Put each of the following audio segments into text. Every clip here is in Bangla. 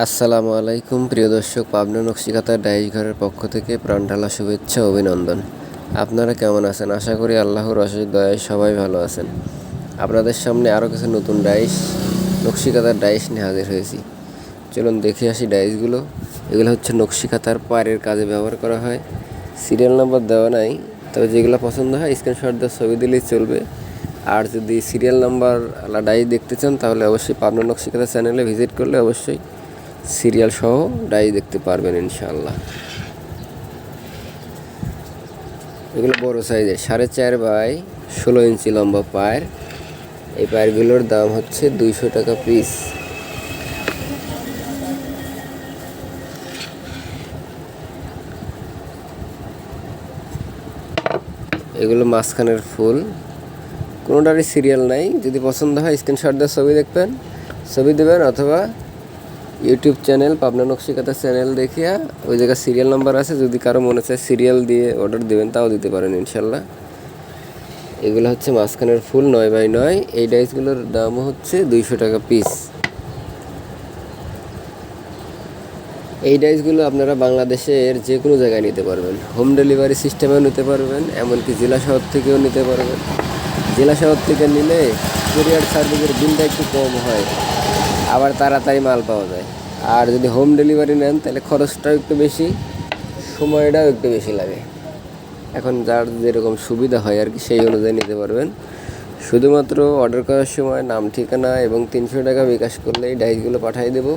আসসালামু আলাইকুম, প্রিয় দর্শক, পাবনা নকশিকাতার ডাইশ ঘরের পক্ষ থেকে প্রাণঢালা শুভেচ্ছা, অভিনন্দন। আপনারা কেমন আছেন? আশা করি আল্লাহর অশেষ দয়ায় সবাই ভালো আছেন। আপনাদের সামনে আরও কিছু নতুন ডাইস, নকশিকাতার ডাইস নিয়ে হাজির হয়েছি। চলুন দেখে আসি ডাইসগুলো। এগুলো হচ্ছে নকশিকাতার পায়ের কাজে ব্যবহার করা হয়। সিরিয়াল নাম্বার দেওয়া নাই, তবে যেগুলো পছন্দ হয় স্ক্রিনশট দিয়ে ছবি দিলেই চলবে। আর যদি সিরিয়াল নাম্বার ডাইস দেখতে চান, তাহলে অবশ্যই পাবনা নকশিকাতা চ্যানেলে ভিজিট করলে অবশ্যই সিরিয়াল সহ ডাই দেখতে পারবেন ইনশাল্লাহ এগুলো বড় সাইজের, সাড়ে চার বাই ষোলো ইঞ্চি লম্বা পায়ের। এই পায়েরগুলোর দাম হচ্ছে দুইশো টাকা পিস। এগুলো মাঝখানের ফুল। কোনোটারই সিরিয়াল নাই। যদি পছন্দ হয়, স্ক্রিনশট দিয়ে ছবি দেখবেন। ছবি দেবেন অথবা ইউটিউব চ্যানেল পাবনা নকশিকাতা চ্যানেল দেখিয়া ওই জায়গায় সিরিয়াল নাম্বার আছে, যদি কারও মনে চায় সিরিয়াল দিয়ে অর্ডার দেবেন, তাও দিতে পারেন ইনশাল্লাহ। এগুলো হচ্ছে মাঝখানের ফুল, নয় বাই নয়। এই ডাইসগুলোর দাম হচ্ছে দুইশো টাকা পিস এই ডাইসগুলো আপনারা বাংলাদেশের যে কোনো জায়গায় নিতে পারবেন। হোম ডেলিভারি সিস্টেমেও নিতে পারবেন, এমনকি জেলা শহর থেকেও নিতে পারবেন। জেলা শহর থেকে নিলে কুরিয়ার সার্ভিসের বিলটা একটু কম হয়। আবার তাড়াতাড়ি মাল পাওয়া যায়। আর যদি হোম ডেলিভারি নেন, তাহলে খরচটাও একটু বেশি, সময়টাও একটু বেশি লাগে। এখন যার যেরকম সুবিধা হয় আর কি, সেই অনুযায়ী নিতে পারবেন। শুধুমাত্র অর্ডার করার সময় নাম, ঠিকানা এবং তিনশো টাকা বিকাশ করলেই ডাইসগুলো পাঠিয়ে দেবো।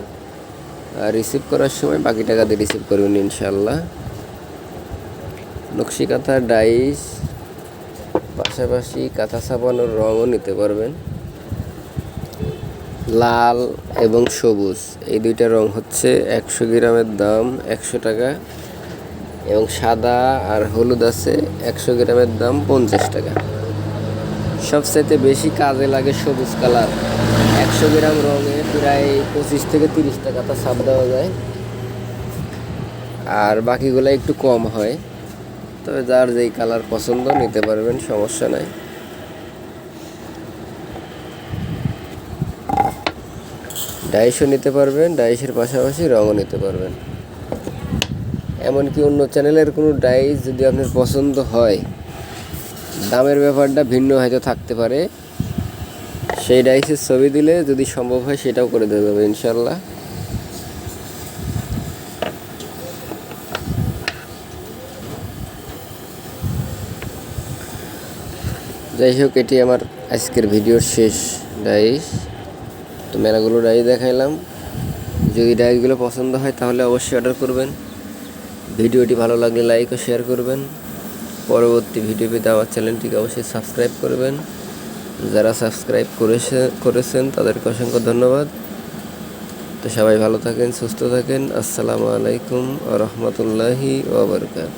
আর রিসিভ করার সময় বাকি টাকা দিয়ে রিসিভ করবেন ইনশাল্লাহ নকশি কাঁথা, ডাইস, পাশাপাশি কাঁথা ছাপানোর রঙও নিতে পারবেন। লাল এবং সবুজ। এই দুইটা রং হচ্ছে একশো গ্রামের দাম একশো টাকা এবং সাদা আর হলুদ আছে একশো গ্রামের দাম পঞ্চাশ টাকা। সবচাইতে বেশি কাজে লাগে সবুজ কালার। একশো গ্রাম রঙে প্রায় পঁচিশ থেকে তিরিশ টাকা তা ছাপ দেওয়া যায়। আর বাকিগুলো একটু কম হয়। তবে যার যেই কালার পছন্দ নিতে পারবেন, সমস্যা নাই। ডাইসও নিতে পারবেন, ডাইসের পাশাপাশি রঙও নিতে পারবেন। এমনকি অন্য চ্যানেলের কোনো ডাইস যদি আপনার পছন্দ হয়, দামের ব্যাপারটা ভিন্ন হয়তো থাকতে পারে। সেই ডাইসের ছবি দিলে যদি সম্ভব হয় সেটাও করে দেওয়া যাবে ইনশাল্লাহ যাই হোক, এটি আমার আজকের ভিডিওর শেষ ডাইস। তো মেলাগুলো ডাইস দেখাইলাম। যদি ডাইসগুলো পছন্দ হয় তাহলে অবশ্যই অর্ডার করবেন। ভিডিওটি ভালো লাগলে লাইক ও শেয়ার করবেন। পরবর্তী ভিডিও পেতে আমার চ্যানেলটিকে অবশ্যই সাবস্ক্রাইব করবেন। যারা সাবস্ক্রাইব করেছে, করেছেন তাদেরকে অসংখ্য ধন্যবাদ। তো সবাই ভালো থাকেন, সুস্থ থাকেন। আসসালামু আলাইকুম আ রহমতুল্লাহি ওবরকাত